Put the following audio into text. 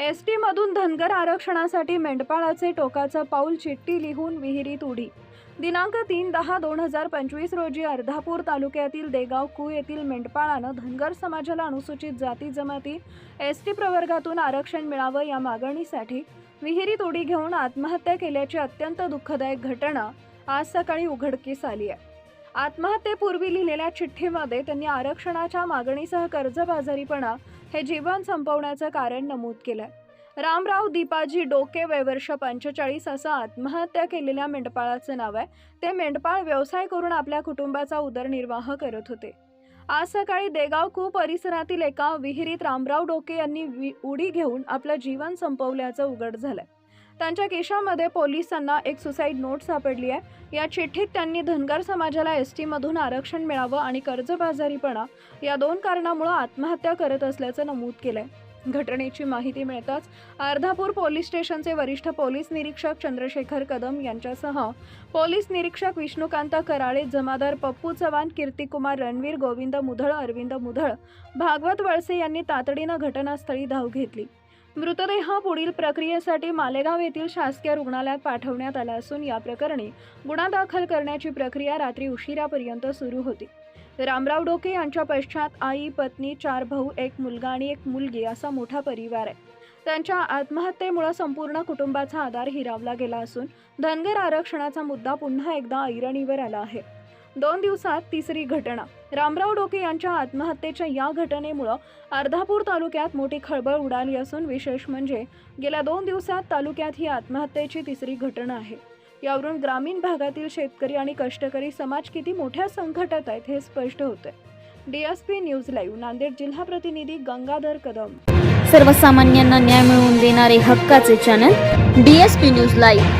S टीमधून Dhangar आरक्षणासाठी मेंढपाळाचे टोकाचं पाऊल चिठ्ठी लिहून विहिरीत उडी. दिनांक तीन दहा दोन हजार पंचवीस रोजी अर्धापूर तालुक्यातील देगाव कू येथील मेंढपाळानं धनगर समाजाला अनुसूचित जाती जमाती एस टी प्रवर्गातून आरक्षण मिळावं या मागणीसाठी विहिरीत उडी घेऊन आत्महत्या केल्याची अत्यंत दुःखदायक घटना आज सकाळी उघडकीस आली आहे. आत्महत्येपूर्वी लिहिलेल्या चिठ्ठीमध्ये त्यांनी आरक्षणाच्या मागणीसह कर्जबाजारीपणा हे जीवन संपवण्याचं कारण नमूद केलंय. रामराव दीपाजी डोके वयवर्ष पंचेचाळीस असं आत्महत्या केलेल्या मेंढपाळाचं नाव आहे. ते मेंढपाळ व्यवसाय करून आपल्या कुटुंबाचा उदरनिर्वाह करत होते. आज सकाळी देगाव कू परिसरातील एका विहिरीत रामराव डोके यांनी वि- उडी घेऊन आपलं जीवन संपवल्याचं उघड झालंय. त्यांच्या केशामध्ये पोलिसांना एक सुसाईड नोट सापडली आहे. या चिठ्ठीत त्यांनी धनगर समाजाला एस टीमधून आरक्षण मिळावं आणि कर्जबाजारीपणा या दोन कारणामुळे आत्महत्या करत असल्याचं नमूद केलंय. घटनेची माहिती मिळताच अर्धापूर पोलीस स्टेशनचे वरिष्ठ पोलीस निरीक्षक चंद्रशेखर कदम यांच्यासह पोलीस निरीक्षक विष्णुकांत कराळे जमादार पप्पू चव्हाण कीर्तिकुमार रणवीर गोविंद मुधळ अरविंद मुधळ भागवत वळसे यांनी तातडीनं घटनास्थळी धाव घेतली. मृतदेह पुढील प्रक्रियेसाठी मालेगाव येथील शासकीय रुग्णालयात पाठवण्यात आला असून या प्रकरणी गुन्हा दाखल करण्याची प्रक्रिया रात्री उशिरापर्यंत सुरू होती. रामराव डोके यांच्या पश्चात आई पत्नी चार भाऊ एक मुलगा आणि एक मुलगी असा मोठा परिवार आहे. त्यांच्या आत्महत्येमुळे संपूर्ण कुटुंबाचा आधार हिरावला गेला असून धनगर आरक्षणाचा मुद्दा पुन्हा एकदा ऐरणीवर आला आहे. दोन दिवसात तिसरी घटना. रामराव डोके यांच्या आत्महत्येच्या या घटनेमुळं अर्धापूर तालुक्यात मोठी खळबळ उडाली असून विशेष म्हणजे गेल्या दोन दिवसात तालुक्यात ही आत्महत्येची तिसरी घटना आहे. यावरून ग्रामीण भागातील शेतकरी आणि कष्टकरी समाज किती मोठ्या संकटात आहेत हे स्पष्ट होते डीएसपी न्यूज लाईव्ह नांदेड जिल्हा प्रतिनिधी गंगाधर कदम. सर्वसामान्यांना न्याय मिळवून देणारे हक्काचे channel D S P news live.